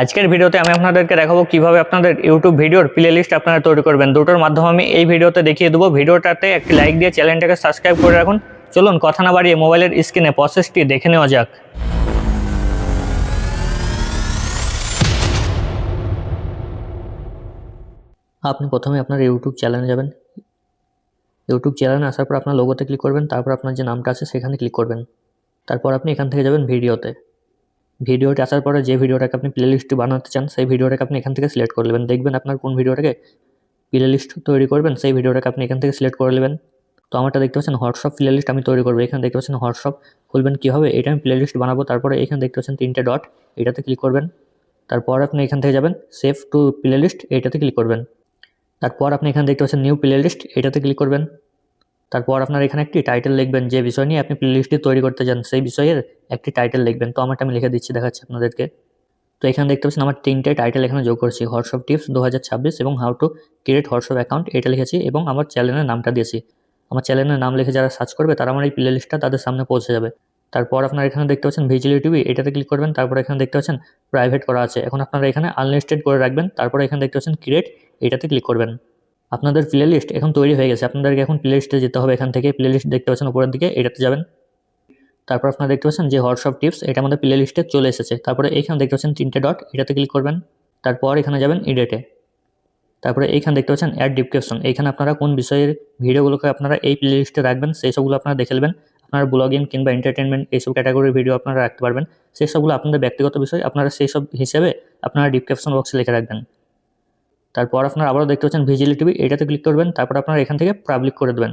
আজকের ভিডিওতে আমি আপনাদেরকে দেখাবো কীভাবে আপনাদের ইউটিউব ভিডিওর প্লে লিস্ট আপনারা তৈরি করবেন। দুটোর মাধ্যমে আমি এই ভিডিওতে দেখিয়ে দেবো। ভিডিওটাতে একটি লাইক দিয়ে চ্যানেলটাকে সাবস্ক্রাইব করে রাখুন। চলুন, কথা না বাড়িয়ে মোবাইলের স্ক্রিনে প্রসেসটি দেখে নেওয়া যাক। আপনি প্রথমে আপনার ইউটিউব চ্যানেলে যাবেন। ইউটিউব চ্যানেলে আসার পর আপনার লোগোতে ক্লিক করবেন। তারপর আপনার যে নামটা আছে, সেখানে ক্লিক করবেন। তারপর আপনি এখান থেকে যাবেন ভিডিওতে ভিডিওটি আসার পরে যে ভিডিওটাকে আপনি প্লে লিস্টটি বানাতে চান, সেই ভিডিওটাকে আপনি এখান থেকে সিলেক্ট করে নেবেন। দেখবেন আপনার কোন ভিডিওটাকে প্লে লিস্ট তৈরি করবেন, সেই ভিডিওটাকে আপনি এখান থেকে সিলেক্ট করে নেবেন। তো আমারটা দেখতে পাচ্ছেন হোয়াটসঅ্যাপ প্লে লিস্ট আমি তৈরি করব। এখানে দেখতে পাচ্ছেন হোয়াটসঅ্যাপ খুলবেন কীভাবে এটা আমি প্লে লিস্ট বানাবো। তারপরে এখানে দেখতে পাচ্ছেন তিনটে ডট এটাতে ক্লিক করবেন। তারপর আপনি এখান থেকে যাবেন সেভ টু প্লে লিস্ট এইটাতে ক্লিক করবেন। তারপর আপনি এখানে দেখতে পাচ্ছেন নিউ প্লে লিস্ট এটাতে ক্লিক করবেন। তারপর আপনার এখানে একটি টাইটেল লিখবেন, যে বিষয় নিয়ে আপনি প্লেলিস্টটি তৈরি করতে চান সেই বিষয়ের একটি টাইটেল লিখবেন। তো আমারটা আমি লিখে দিচ্ছি, দেখাচ্ছি আপনাদেরকে। তো এখানে দেখতে পাচ্ছেন, আমার তিনটে টাইটেল এখানে যোগ করছি হোয়াটসঅ্যাপ টিপস দু হাজার ছাব্বিশ এবং how to create WhatsApp account এটা লিখেছি এবং আমার চ্যানেলের নামটা দিয়েছি। আমার চ্যানেলের নাম লিখে যারা সার্চ করবে, তারা আমার এই প্লে লিস্টটা তাদের সামনে পৌঁছে যাবে। তারপর আপনার এখানে দেখতে পাচ্ছেন ভিজিলি টিভি এটাতে ক্লিক করবেন, তারপর এখানে দেখতে পাচ্ছেন প্রাইভেট করা আছে। এখন আপনারা এখানে আনলিস্টেড করে রাখবেন, তারপর এখানে দেখতে পাচ্ছেন ক্রিয়েট এটাতে ক্লিক করবেন। আপনাদের প্লে লিস্ট এখন তৈরি হয়ে গেছে। আপনাদেরকে এখন প্লে লিস্টে যেতে হবে। এখান থেকে প্লে লিস্ট দেখতে পাচ্ছেন উপরের দিকে, এটাতে যাবেন। তারপর আপনারা দেখতে পাচ্ছেন যে হোয়াটসঅ্যাপ টিপস এটা আমাদের প্লে লিস্টে চলে এসেছে। তারপরে এইখানে দেখতে পাচ্ছেন তিনটে ডট এটাতে ক্লিক করবেন। তারপর এখানে যাবেন ইডেটে তারপরে এইখানে দেখতে পাচ্ছেন অ্যাড ডিসক্রিপশন এইখানে আপনারা কোন বিষয়ের ভিডিওগুলোকে আপনারা এই প্লে লিস্টে রাখবেন, সেই সবগুলো আপনারা দেখে নেবেন। আপনার ব্লগিং কিংবা এন্টারটেনমেন্ট এইসব ক্যাটাগরির ভিডিও আপনারা রাখতে পারবেন। সেই সবগুলো আপনাদের ব্যক্তিগত বিষয়, আপনারা সেই সব হিসেবে আপনারা ডিসক্রিপশন বক্সে লিখে রাখবেন। তারপর আপনারা আবারও দেখতে পাচ্ছেন ভিজিলি টিভি এটাতে ক্লিক করবেন, তারপর আপনারা এখান থেকে পাবলিক করে দেবেন।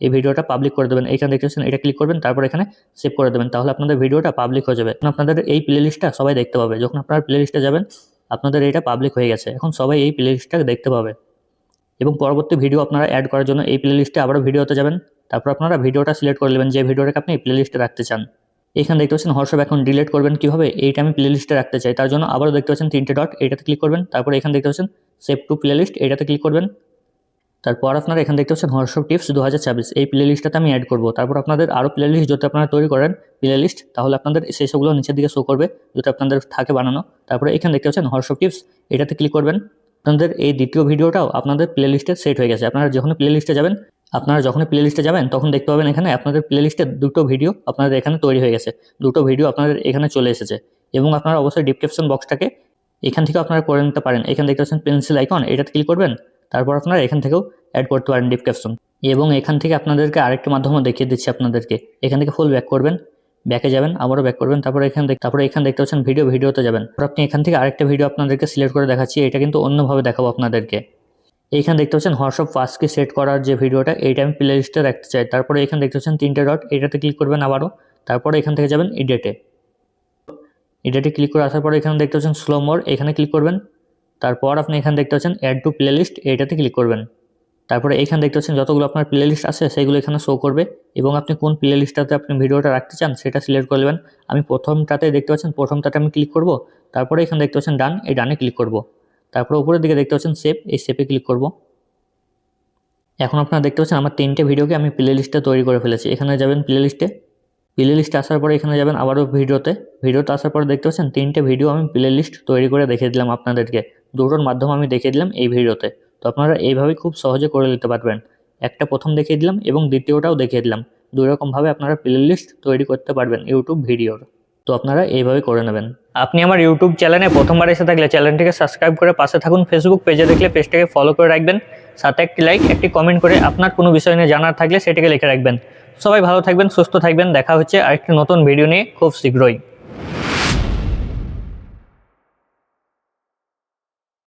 এই ভিডিওটা পাবলিক করে দেবেন। এখানে দেখতে পাচ্ছেন এটা ক্লিক করবেন, তারপর এখানে সেভ করে দেবেন। তাহলে আপনাদের ভিডিওটা পাবলিক হয়ে যাবে। আপনাদের এই প্লে লিস্টটা সবাই দেখতে পাবে। যখন আপনারা প্লে লিস্টে যাবেন, আপনাদের এটা পাবলিক হয়ে গেছে। এখন সবাই এই প্লে লিস্টটা দেখতে পাবে। এবং পরবর্তী ভিডিও আপনারা অ্যাড করার জন্য এই প্লে লিস্টে আবারও ভিডিওতে যাবেন। তারপর আপনারা ভিডিওটা সিলেক্ট করে নেবেন, যে ভিডিওটাকে আপনি প্লে লিস্টে রাখতে চান। এখানে দেখতে পাচ্ছেন হোয়াটসঅ্যাপ এখন ডিলিট করবেন কীভাবে? এইটা আমি প্লে লিস্টে রাখতে চাই। তার জন্য আবারও দেখতে পাচ্ছেন তিনটে ডট এটাতে ক্লিক করবেন। তারপর এখানে দেখতে পাচ্ছেন সেভ টু প্লে লিস্ট এটাতে ক্লিক করবেন। তারপর আপনারা এখানে দেখতে পাচ্ছেন হোয়াটসঅ্যাপ টিপস দু হাজার ছাব্বিশ। এই প্লে লিস্টটাতে আমি অ্যাড করব। তারপর আপনাদের আরও প্লে লিস্ট যদি আপনারা তৈরি করেন প্লে লিস্ট তাহলে আপনাদের সেই সবগুলো নিচের দিকে শো করবে যদি আপনাদের থাকে বানানো। তারপরে এখানে দেখতে পাচ্ছেন হোয়াটসঅ্যাপ টিপস এটাতে ক্লিক করবেন। আপনাদের এই দ্বিতীয় ভিডিওটাও আপনাদের প্লে লিস্টে সেট হয়ে গেছে। আপনারা যখন প্লে লিস্টে যাবেন, আপনারা যখন প্লে লিস্টে যাবেন, তখন দেখতে পাবেন এখানে আপনাদের প্লে লিস্টে দুটো ভিডিও আপনাদের এখানে তৈরি হয়ে গেছে। দুটো ভিডিও আপনাদের এখানে চলে এসেছে। এবং আপনারা অবশ্যই ডিসক্রিপশন বক্সটাকে এখান থেকে আপনারা করে নিতে পারেন। এখানে দেখতে পাচ্ছেন পেন্সিল আইকন এটাতে ক্লিক করবেন, তারপর আপনারা এখান থেকেও অ্যাড করতে পারেন ডিসক্রিপশন এবং এখান থেকে আপনাদেরকে আরেকটা মাধ্যমে দেখিয়ে দিচ্ছি আপনাদেরকে। এখান থেকে ফুল ব্যাক করবেন ব্যাকে যাবেন, আবারও ব্যাক করবেন, তারপরে এখান তারপরে এখানে দেখতে পাচ্ছেন ভিডিও ভিডিওতে যাবেন। তারপর আপনি এখান থেকে আরেকটা ভিডিও আপনাদেরকে সিলেক্ট করে দেখাচ্ছি, এটা কিন্তু অন্যভাবে দেখাবো আপনাদেরকে। এইখানে দেখতে পাচ্ছেন হোয়াটসঅ্যাপ ফার্স্টকে সেট করার যে ভিডিওটা এইটা আমি প্লে লিস্টে রাখতে চাই। তারপরে এখানে দেখতে পাচ্ছেন তিনটে ডট এটাতে ক্লিক করবেন আবারও। তারপরে এখান থেকে যাবেন ইডেটে ইডেটে ক্লিক করে আসার পরে এখানে দেখতে পাচ্ছেন স্লো মোর এখানে ক্লিক করবেন। তারপর আপনি এখানে দেখতে পাচ্ছেন অ্যাড টু প্লে লিস্ট এইটাতে ক্লিক করবেন। তারপরে এখানে দেখতে পাচ্ছেন যতগুলো আপনার প্লে লিস্ট আছে, সেগুলো এখানে শো করবে এবং আপনি কোন প্লে লিস্টটাতে আপনি ভিডিওটা রাখতে চান সেটা সিলেক্ট করে নেবেন। আমি প্রথমটাতে দেখতে পাচ্ছেন, প্রথমটাতে আমি ক্লিক করব, তারপরে এখানে দেখতে পাচ্ছেন ডান এই ডানে ক্লিক করব। তারপরে উপরের দিকে দেখতে পাচ্ছেন সেভ এই সেভে ক্লিক করব। এখন আপনারা দেখতে পাচ্ছেন আমার তিনটে ভিডিওকে আমি প্লে লিস্টে তৈরি করে ফেলেছি। এখানে যাবেন প্লে লিস্টে প্লে লিস্ট আসার পরে এখানে যাবেন আবারও ভিডিওতে। ভিডিওতে আসার পরে দেখতে পাচ্ছেন তিনটে ভিডিও আমি প্লে লিস্ট তৈরি করে দেখিয়ে দিলাম আপনাদেরকে। দুটোর মাধ্যমে আমি দেখিয়ে দিলাম এই ভিডিওতে। তো আপনারা এইভাবেই খুব সহজে করে নিতে পারবেন। একটা প্রথম দেখিয়ে দিলাম এবং দ্বিতীয়টাও দেখিয়ে দিলাম। দুই রকমভাবে আপনারা প্লে লিস্ট তৈরি করতে পারবেন ইউটিউব ভিডিওর। তো আপনারা এইভাবে করে নেবেন। আপনি আমার ইউটিউব চ্যানেলে প্রথমবার এসে থাকলে চ্যানেলটিকে সাবস্ক্রাইব করে পাশে থাকুন। ফেসবুক পেজে দেখলে পেজটাকে ফলো করে রাখবেন। সাথে একটি লাইক একটি কমেন্ট করে আপনার কোনো বিষয় নিয়ে জানার থাকলে সেটাকে লিখে রাখবেন। সবাই ভালো থাকবেন সুস্থ থাকবেন। দেখা হচ্ছে আরেকটি নতুন ভিডিও নিয়ে খুব শীঘ্রই।